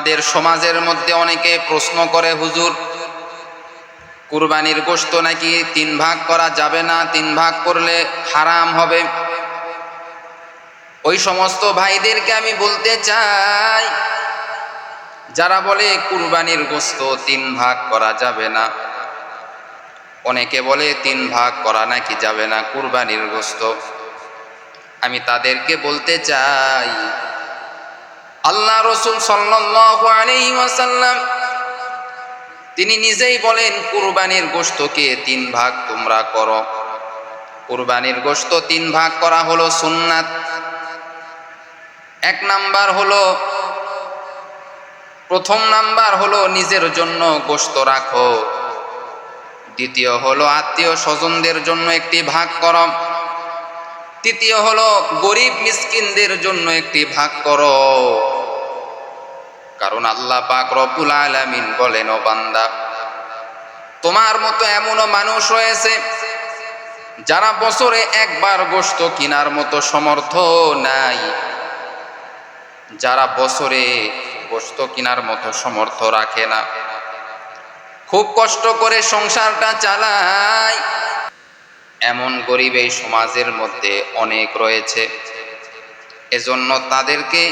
আমাদের সমাজের মধ্যে অনেকে প্রশ্ন করে, হুজুর, কুরবানির গোশত নাকি তিন ভাগ করা যাবে না? তিন ভাগ করলে হারাম হবে? ওই সমস্ত ভাইদেরকে আমি বলতে চাই, যারা বলে কুরবানির গোশত তিন ভাগ করা যাবে না। অনেকে বলে তিন ভাগ করা নাকি যাবে না কুরবানির গোশত। আমি তাদেরকে বলতে চাই আল্লাহ রসুল ওয়াসাল্লাম, তিনি নিজেই বলেন, কুরবানির গোশতকে তিন ভাগ তোমরা করো। কুরবানির গোশত তিন ভাগ করা হলো সুন্নাত। এক নাম্বার হলো, প্রথম নাম্বার হলো নিজের জন্য গোশত রাখো। দ্বিতীয় হলো আত্মীয় স্বজনদের জন্য একটি ভাগ করো। তৃতীয় হলো গরিব মিসকিনদের জন্য একটি ভাগ করো। কারণ আল্লাহ পাক রব্বুল আলামিন বলেন, ও বান্দা, তোমার মতো এমনও মানুষ রয়েছে যারা বছরে একবার গোশত কেনার মতো সমর্থ নাই। যারা বছরে গোশত কেনার মতো সমর্থ রাখে না। খুব কষ্ট করে সংসারটা চালায়। এমন গরিব এই সমাজের মধ্যে অনেক রয়েছে। এজন্য তাদেরকে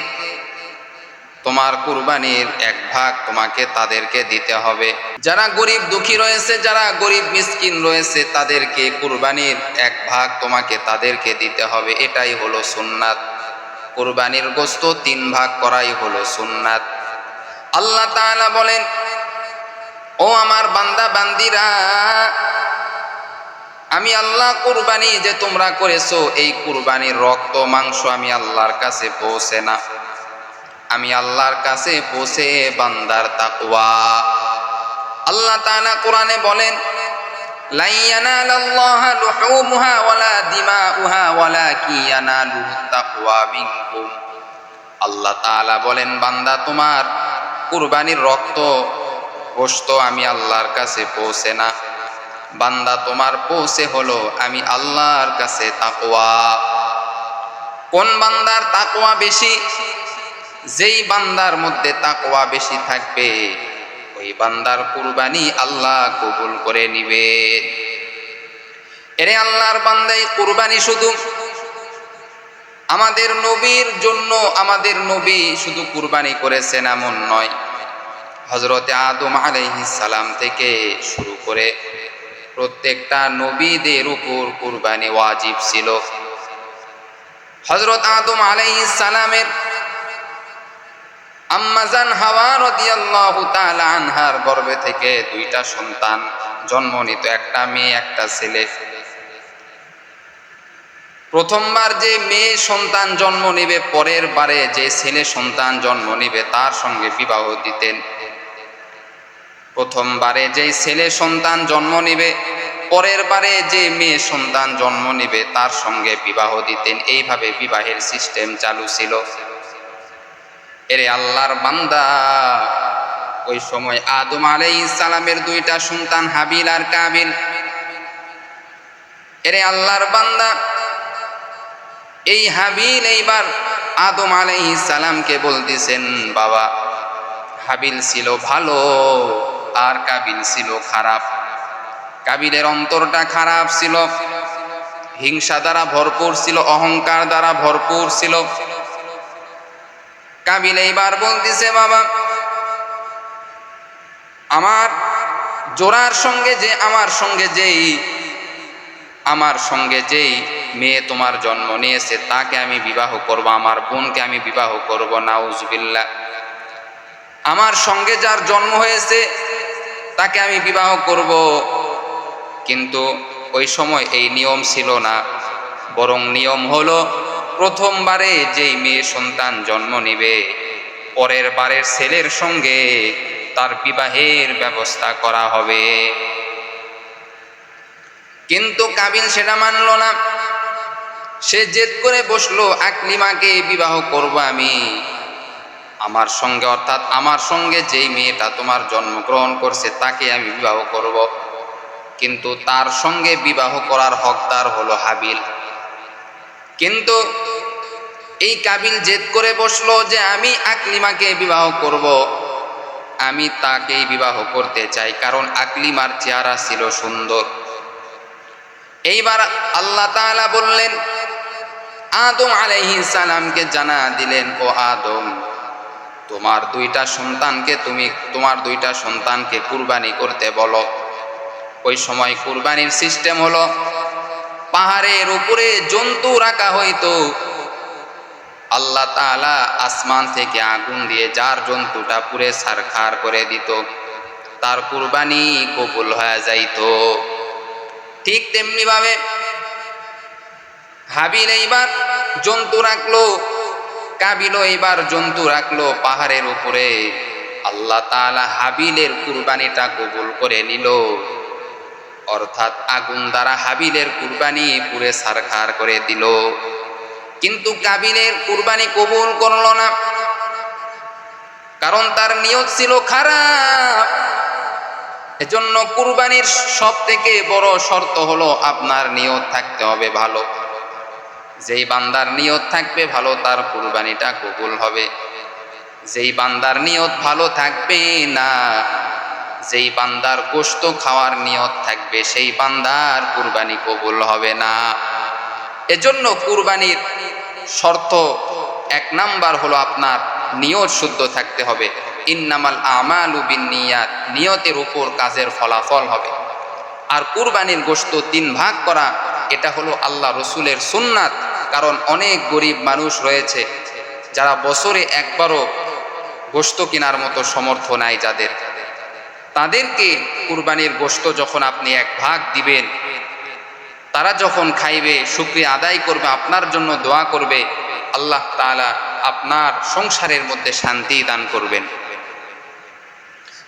তোমার কুরবানির এক ভাগ তোমাকে তাদেরকে দিতে হবে। যারা গরিব দুঃখী রয়েছে, যারা গরিব মিসকিন রয়েছে, তাদেরকে কুরবানির এক ভাগ তোমাকে তাদেরকে দিতে হবে। এটাই হলো সুন্নাত। কুরবানির গোস্ত তিন ভাগ করাই হলো সুন্নাত। আল্লাহ তাআলা বলেন, ও আমার বান্দা, বান্দিরা, আমি আল্লাহ কুরবানি যে তোমরা করেছ, এই কুরবানির রক্ত, মাংস আমি আল্লাহর কাছে পৌঁছে না। আমি আল্লাহর কাছে পৌঁছে বান্দার তাকওয়া। আল্লাহ তাআলা কোরআনে বলেন আল্লাহ তাআলা বলেন, বান্দা, তোমার কুরবানির রক্ত, গোশত আমি আল্লাহর কাছে পৌঁছে না। বান্দা, তোমার পৌঁছে হলো আমি আল্লাহর কাছে তাকওয়া। কোন বান্দার তাকওয়া বেশি? যেই বান্দার মধ্যে তাকওয়া বেশি থাকবে, ওই বান্দার কুরবানি আল্লাহ কবুল করে নিবে। এরে আল্লাহর বান্দাই কুরবানি শুধু আমাদের নবীর জন্য, আমাদের নবী শুধু কুরবানি করেছেন এমন নয়। হজরতে আদম সালাম থেকে শুরু করে প্রত্যেকটা নবীদের উপর কুরবানি ওয়াজিব ছিল। হজরত আদম সালামের আম্মাজান হাওয়া রাদিয়াল্লাহু তাআলা আনহার গর্ভে থেকে দুইটা সন্তান জন্ম নিত, একটা মেয়ে, একটা ছেলে। প্রথমবার যে মেয়ে সন্তান জন্ম নেবে, পরের বারে যে ছেলে সন্তান জন্ম নেবে, তার সঙ্গে বিবাহ দিতেন। প্রথমবারে যে ছেলে সন্তান জন্ম নেবে, পরের বারে যে মেয়ে সন্তান জন্ম নেবে, তার সঙ্গে বিবাহ দিতেন। এইভাবে বিবাহের সিস্টেম চালু ছিল। এরে আল্লাহর বান্দা। ওই সময় আদম আলাইহিস সালামের দুইটা সন্তান হাবিল আর কাবিল। এরে আল্লাহর বান্দা, এই হাবিল এইবার আদম আলাইহিস সালামকে বলতেছেন, বাবা, হাবিল ছিল ভালো আর কাবিল ছিল খারাপ। কাবিলের অন্তরটা খারাপ ছিল, হিংসা দ্বারা ভরপুর ছিল, অহংকার দ্বারা ভরপুর ছিল। কাবিল এইবার বলতেছে, বাবা, আমার জোড়ার সঙ্গে যে, আমার সঙ্গে যেই, আমার সঙ্গে যেই মেয়ে তোমার জন্ম নিয়েছে, তাকে আমি বিবাহ করব, আমার বোনকে আমি বিবাহ করব নাউজবিল্লা আমার সঙ্গে যার জন্ম হয়েছে, তাকে আমি বিবাহ করব। কিন্তু ওই সময় এই নিয়ম ছিল না, বরং নিয়ম হলো প্রথমবারে যেই মেয়ে সন্তান জন্ম নিবে, পরের বারের ছেলের সঙ্গে তার বিবাহের ব্যবস্থা করা হবে। কিন্তু কাবিল সেটা মানল না। সে জেদ করে বসল, আকলিমাকে বিবাহ করব আমি। আমার সঙ্গে, অর্থাৎ আমার সঙ্গে যেই মেয়েটা তোমার জন্মগ্রহণ করছে, তাকে আমি বিবাহ করব। কিন্তু তার সঙ্গে বিবাহ করার হকদার হলো হাবিল। কিন্তু এই কাবিল জেদ করে বসল যে আমি আকলিমাকে বিবাহ করব। আমি তাকেই বিবাহ করতে চাই, কারণ আকলিমার চেহারা ছিল সুন্দর। এইবার আল্লাহ বললেন, আদম আলাইহিস সালামকে জানা দিলেন, ও আদম, তোমার দুইটা সন্তানকে তুমি, তোমার দুইটা সন্তানকে কুরবানি করতে বলো। ওই সময় কুরবানির সিস্টেম হলো, পাহাড়ের উপরে জন্তু রাখা হইতো আল্লাহ তাআলা আসমান থেকে আগুন দিয়ে যার জন্তুটা পুরে সারখার করে দিত। তার কুরবানি কবুল হয়ে যাইতো। ঠিক তেমনি ভাবে হাবিল এইবার জন্তু রাখল, কাবিল এইবার জন্তু রাখল পাহাড়ের উপরে। আল্লাহ তাআলা হাবিলের কুরবানিটা কবুল করে নিল। অর্থাৎ আগুন দ্বারা হাবিলের কুরবানি পুরে সারখার করে দিল। কিন্তু কাবিলের কুরবানি কবুল করল না। কারণ তার নিয়ত ছিল খারাপ। এজন্য কুরবানির সব থেকে বড় শর্ত হলো আপনার নিয়ত থাকতে হবে ভালো। যেই বান্দার নিয়ত থাকবে ভালো, তার কুরবানিটা কবুল হবে। যেই বান্দার নিয়ত ভালো থাকবে না, যেই বান্দার গোস্ত খাওয়ার নিয়ত থাকবে, সেই বান্দার কুরবানি কবুল হবে না। এজন্য কুরবানির শর্ত এক নাম্বার হলো আপনার নিয়ত শুদ্ধ থাকতে হবে। ইন্নামাল আমালু বিন নিয়াত নিয়তের উপর কাজের ফলাফল হবে। আর কুরবানির গোস্ত তিন ভাগ করা, এটা হলো আল্লাহ রসুলের সুন্নাত, কারণ অনেক গরিব মানুষ রয়েছে যারা বছরে একবারও গোস্ত কেনার মতো সমর্থ নাই যাদের। তাদেরকে কুরবানির গোস্ত যখন আপনি এক ভাগ দিবেন তারা যখন খাইবে শুক্রিয়া আদায় করবে, আপনার জন্য দোয়া করবে, আল্লাহ তাআলা আপনার সংসারের মধ্যে শান্তি দান করবেন।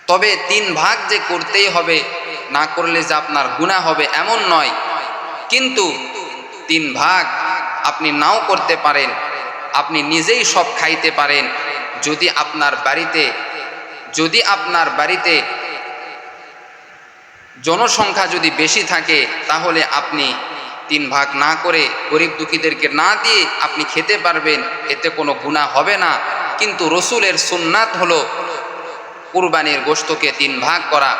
তবে তিন ভাগ যে করতেই হবে, না করলে যে আপনার গুণা হবে এমন নয়। কিন্তু তিন ভাগ আপনি নাও করতে পারেন, আপনি নিজেই সব খাইতে পারেন। যদি আপনার বাড়িতে, যদি আপনার বাড়িতে জনসংখ্যা যদি বেশি থাকে, তাহলে আপনি তিন ভাগ না করে গরিব দুঃখীদেরকে না দিয়ে আপনি খেতে পারবেন, এতে কোনো গুণা হবে না। কিন্তু রসুলের সুন্নাত হলো কুরবানির গোস্তকে তিন ভাগ করা।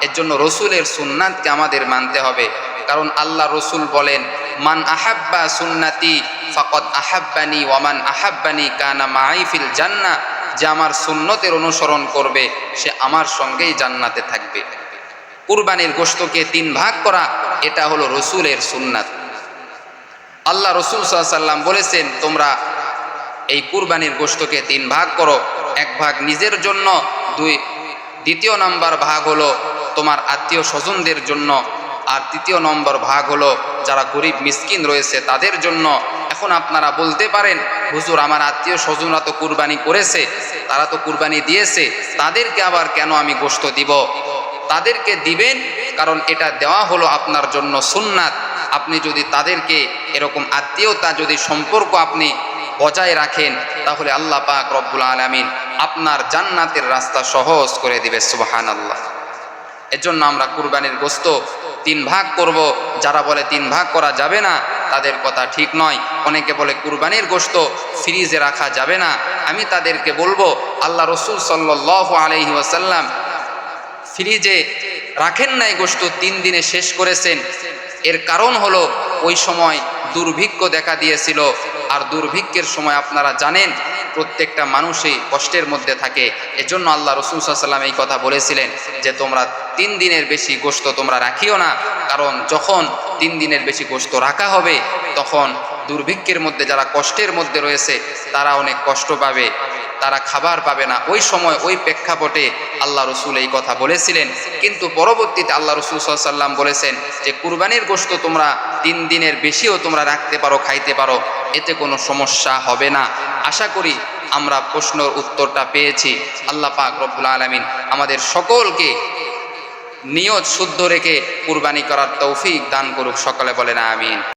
এর জন্য রসুলের সুন্নাতকে আমাদের মানতে হবে। কারণ আল্লাহ রসুল বলেন, মান আহাব্বা সুন্নাতি ফকত আহাব্বানি ওয়ামান আহাব্বানি কানা মাইফিল জান্না যে আমার সুন্নতের অনুসরণ করবে, সে আমার সঙ্গেই জান্নাতে থাকবে। কুরবানির গোস্তকে তিন ভাগ করা, এটা হলো রসুলের সুন্নাত। আল্লাহ রসুল সাল্লাম বলেছেন, তোমরা এই কুরবানির গোস্তকে তিন ভাগ করো, এক ভাগ নিজের জন্য, দুই, দ্বিতীয় নম্বর ভাগ হলো তোমার আত্মীয় স্বজনদের জন্য, আর তৃতীয় নম্বর ভাগ হলো যারা গরিব মিসকিন রয়েছে তাদের জন্য। এখন আপনারা বলতে পারেন, হুজুর, আমার আত্মীয় স্বজনরা তো কুরবানি করেছে, তারা তো কুরবানি দিয়েছে, তাদেরকে আবার কেন আমি গোস্ত দিব? তাদেরকে দিবেন, কারণ এটা দেওয়া হলো আপনার জন্য সুন্নাত। আপনি যদি তাদেরকে এরকম আত্মীয়তা, যদি সম্পর্ক আপনি বজায় রাখেন, তাহলে আল্লাহ পাক রব্বুল আলমিন আপনার জান্নাতের রাস্তা সহজ করে দিবে সুবাহান আল্লাহ এজন্য আমরা কুরবানির গোস্ত তিন ভাগ করব। যারা বলে তিন ভাগ করা যাবে না, তাদের কথা ঠিক নয়। অনেকে বলে কুরবানির গোস্ত ফ্রিজে রাখা যাবে না। আমি তাদেরকে বলব, আল্লাহ রসুল সাল্লাহ আলহি ফ্রিজে রাখেন নাই গোস্ত তিন দিনে শেষ করেছেন। এর কারণ হলো ওই সময় দুর্ভিক্ষ দেখা দিয়েছিল। আর দুর্ভিক্ষের সময় আপনারা জানেন, প্রত্যেকটা মানুষই কষ্টের মধ্যে থাকে। এজন্য আল্লাহ রসুল সাল্লাম এই কথা বলেছিলেন যে, তোমরা তিন দিনের বেশি গোস্ত তোমরা রাখিও না। কারণ যখন তিন দিনের বেশি গোস্ত রাখা হবে, তখন দুর্ভিক্ষের মধ্যে যারা কষ্টের মধ্যে রয়েছে, তারা অনেক কষ্ট পাবে। তারা খাবার পাবে না। ওই সময় ওই প্রেক্ষাপটে আল্লাহ রসুল এই কথা বলেছিলেন। কিন্তু পরবর্তীতে আল্লাহ রসুল সাল্লাম বলেছেন যে, কুরবানির গোস্ত তোমরা তিন দিনের বেশিও তোমরা রাখতে পারো, খাইতে পারো। এতে কোনো সমস্যা হবে না। আশা করি আমরা প্রশ্নর উত্তরটা পেয়েছি। আল্লাহ পাক রব্বুল আলমিন আমাদের সকলকে নিয়ত শুদ্ধ রেখে কুরবানি করার তৌফিক দান করুক। সকলে বলেন আমিন।